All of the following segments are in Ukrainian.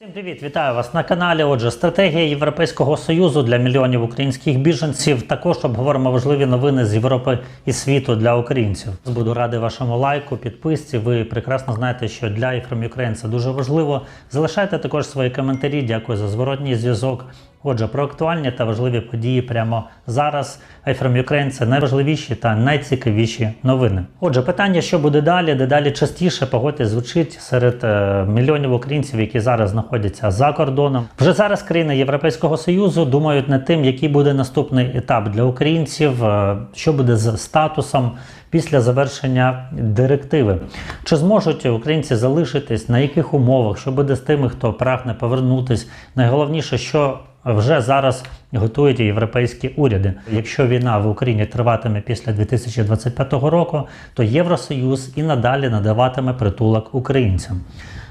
Всім привіт, вітаю вас на каналі. Отже, стратегія Європейського союзу для мільйонів українських біженців. Також обговоримо важливі новини з Європи і світу для українців. Буду радий вашому лайку, підписці. Ви прекрасно знаєте, що для Ukraine це дуже важливо. Залишайте також свої коментарі. Дякую за зворотній зв'язок. Отже, про актуальні та важливі події прямо зараз. I from Ukraine – це найважливіші та найцікавіші новини. Отже, питання, що буде далі, дедалі частіше погодьтесь, звучить серед е, мільйонів українців, які зараз знаходяться за кордоном. Вже зараз країни Європейського союзу думають над тим, який буде наступний етап для українців, е, що буде з статусом після завершення директиви. Чи зможуть українці залишитись, на яких умовах, що буде з тими, хто прагне повернутись? Найголовніше, що вже зараз готують європейські уряди. Якщо війна в Україні триватиме після 2025 року, то Євросоюз і надалі надаватиме притулок українцям.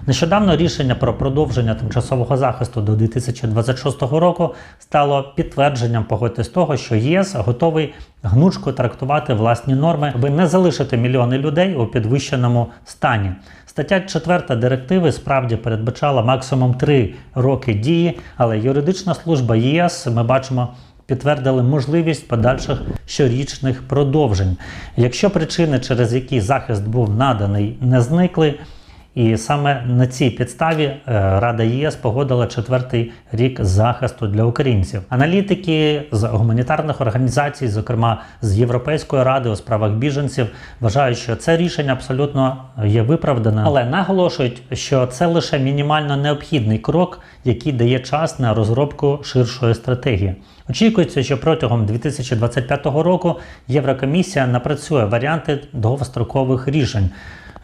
Нещодавно рішення про продовження тимчасового захисту до 2026 року стало підтвердженням погодьтесь того, що ЄС готовий гнучко трактувати власні норми, аби не залишити мільйони людей у підвищеному стані. Стаття 4 директиви справді передбачала максимум 3 роки дії, але юридична служба ЄС ми бачимо. Підтвердили можливість подальших щорічних продовжень, якщо причини, через які захист був наданий, не зникли. І саме на цій підставі е, Рада ЄС погодила четвертий рік захисту для українців. Аналітики з гуманітарних організацій, зокрема з Європейської ради у справах біженців, вважають, що це рішення абсолютно є виправдане, але наголошують, що це лише мінімально необхідний крок, який дає час на розробку ширшої стратегії. Очікується, що протягом 2025 року Єврокомісія напрацює варіанти довгострокових рішень.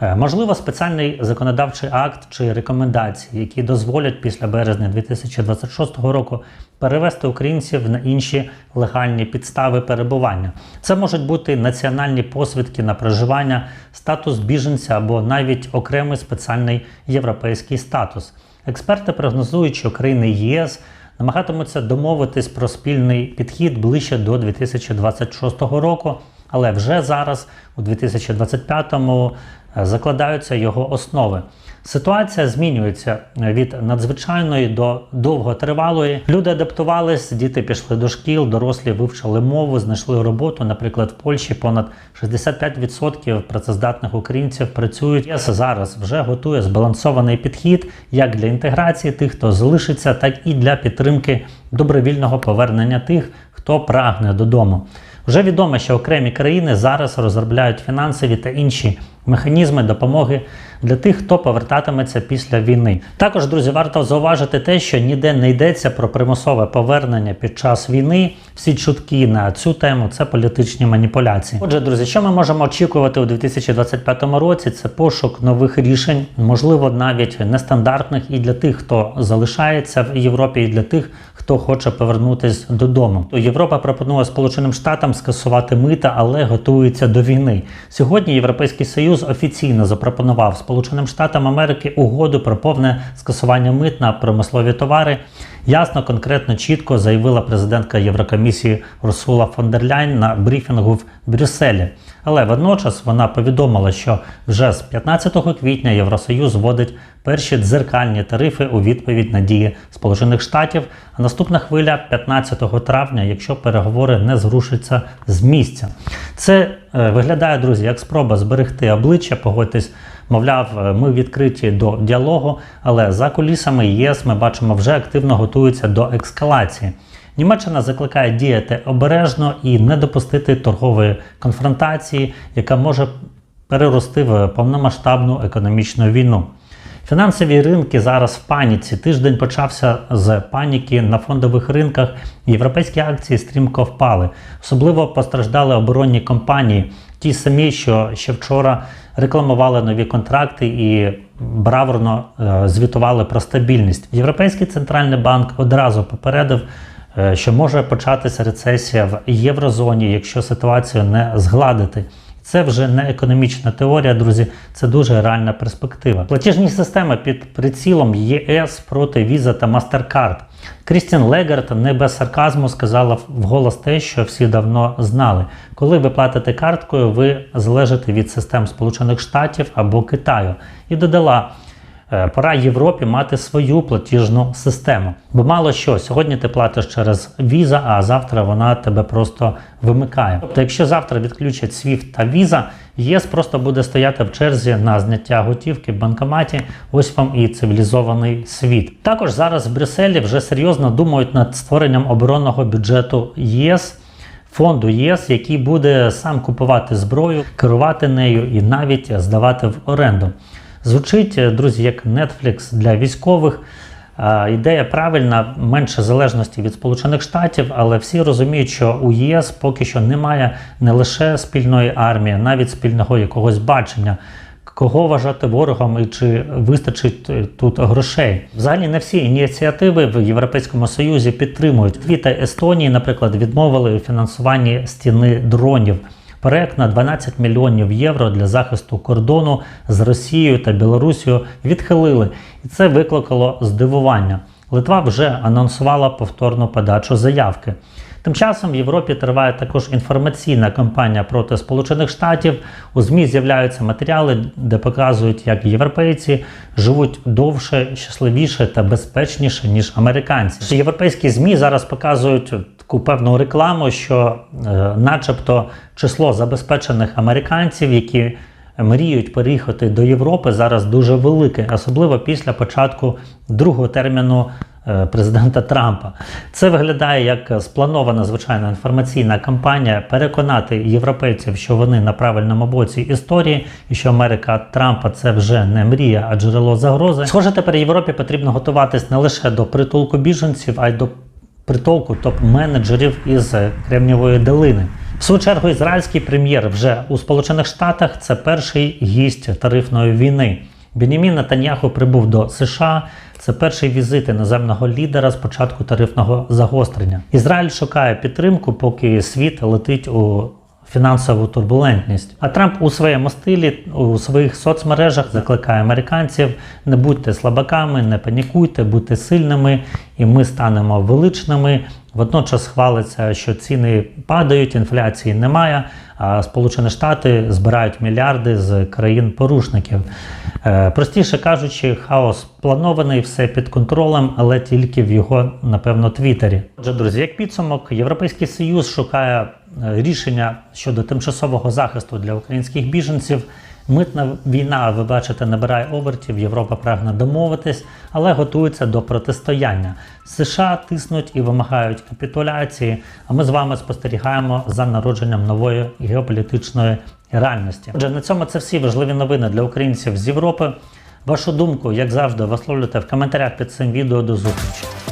Е, Можливо, спеціальний законодавчий акт чи рекомендації, які дозволять після березня 2026 року перевести українців на інші легальні підстави перебування. Це можуть бути національні посвідки на проживання, статус біженця або навіть окремий спеціальний європейський статус. Експерти прогнозують, що країни ЄС намагатимуться домовитись про спільний підхід ближче до 2026 року, але вже зараз, у 2025-му, е, закладаються його основи. Ситуація змінюється від надзвичайної до довготривалої. Люди адаптувались, діти пішли до шкіл, дорослі вивчили мову, знайшли роботу. Наприклад, в Польщі понад 65% працездатних українців працюють. ЄС зараз вже готує збалансований підхід як для інтеграції тих, хто залишиться, так і для підтримки добровільного повернення тих, хто прагне додому. Вже відомо, що окремі країни зараз розробляють фінансові та інші механізми допомоги для тих, хто повертатиметься після війни. Також, друзі, варто зауважити те, що ніде не йдеться про примусове повернення під час війни. Всі чутки на цю тему це політичні маніпуляції. Отже, друзі, що ми можемо очікувати у 2025 році? Це пошук нових рішень, можливо, навіть нестандартних і для тих, хто залишається в Європі, і для тих, хто хоче повернутися додому. Європа пропонує Сполученим Штатам скасувати мита, але готується до війни. Сьогодні Європейський Союз офіційно запропонував Сполученим Штатам Америки угоду про повне скасування мит на промислові товари. Ясно, конкретно, чітко заявила президентка Єврокомісії Урсула фон дер Ляйн на брифінгу в Брюсселі. Але водночас вона повідомила, що вже з 15 квітня Євросоюз вводить перші дзеркальні тарифи у відповідь на дії Сполучених Штатів. А наступна хвиля 15 травня, якщо переговори не зрушаться з місця. Це е, виглядає, друзі, як спроба зберегти обличчя, погодьтесь. Мовляв, е, ми відкриті до діалогу, але за кулісами ЄС ми бачимо вже активно готуються до ескалації. Німеччина закликає діяти обережно і не допустити торгової конфронтації, яка може перерости в повномасштабну економічну війну. Фінансові ринки зараз в паніці. Тиждень почався з паніки на фондових ринках. Європейські акції стрімко впали. Особливо постраждали оборонні компанії, ті самі, що ще вчора рекламували нові контракти і браворно е, звітували про стабільність. Європейський центральний банк одразу попередив. е, Що може початися рецесія в єврозоні, якщо ситуацію не згладити. Це вже не економічна теорія, друзі, це дуже реальна перспектива. Платіжні системи під прицілом ЄС проти Visa та MasterCard. Крістін Легард не без сарказму сказала вголос те, що всі давно знали. Коли ви платите карткою, ви залежите від систем Сполучених Штатів або Китаю. І додала. Е, Пора Європі мати свою платіжну систему. Бо мало що, сьогодні ти платиш через віза, а завтра вона тебе просто вимикає. Тобто, якщо завтра відключать SWIFT та віза, ЄС просто буде стояти в черзі на зняття готівки в банкоматі. Ось вам і цивілізований світ. Також зараз в Брюсселі вже серйозно думають над створенням оборонного бюджету ЄС. Фонду ЄС, який буде сам купувати зброю, керувати нею і навіть здавати в оренду. Звучить, е, друзі, як Netflix для військових. Ідея правильна, менше залежності від Сполучених Штатів, але всі розуміють, що у ЄС поки що немає не лише спільної армії, навіть спільного якогось бачення. Кого вважати ворогом і чи вистачить е, тут грошей? Взагалі не всі ініціативи в Європейському Союзі підтримують. Дві та Естонії, наприклад, відмовили у фінансуванні стіни дронів. Проект на 12 мільйонів євро для захисту кордону з Росією та Білорусією відхилили, і це викликало здивування. Литва вже анонсувала повторну подачу заявки. Тим часом в Європі триває також інформаційна кампанія проти Сполучених Штатів. У ЗМІ з'являються матеріали, де показують, як європейці живуть довше, щасливіше та безпечніше ніж американці. Європейські ЗМІ зараз показують таку певну рекламу, що, е, начебто, число забезпечених американців, які мріють переїхати до Європи, зараз дуже велике, особливо після початку другого терміну е, президента Трампа. Це виглядає як спланована звичайна інформаційна кампанія переконати європейців, що вони на правильному боці історії, і що Америка Трампа це вже не мрія, а джерело загрози. Схоже, тепер Європі потрібно готуватись не лише до притулку біженців, а й до притулку топ-менеджерів із Кремнівої долини. В свою чергу, ізраїльський прем'єр вже у Сполучених Штатах це перший гість тарифної війни. Бенімін Натаньяху прибув до США. Це перший візит іноземного лідера з початку тарифного загострення. Ізраїль шукає підтримку, поки світ летить у фінансову турбулентність. А Трамп у своєму стилі у своїх соцмережах закликає американців: не будьте слабаками, не панікуйте, будьте сильними, і ми станемо величними. Водночас хвалиться, що ціни падають, інфляції немає. А Сполучені Штати збирають мільярди з країн-порушників. Е, Простіше кажучи, хаос планований, все під контролем, але тільки в його, напевно, твіттері. Отже, друзі, як підсумок, Європейський Союз шукає рішення щодо тимчасового захисту для українських біженців. Митна війна, ви бачите, набирає обертів. Європа прагне домовитись, але готується до протистояння. США тиснуть і вимагають капітуляції. А ми з вами спостерігаємо за народженням нової геополітичної реальності. Отже, на цьому це всі важливі новини для українців з Європи. Вашу думку, як завжди, висловлюйте в коментарях під цим відео. До зустрічі.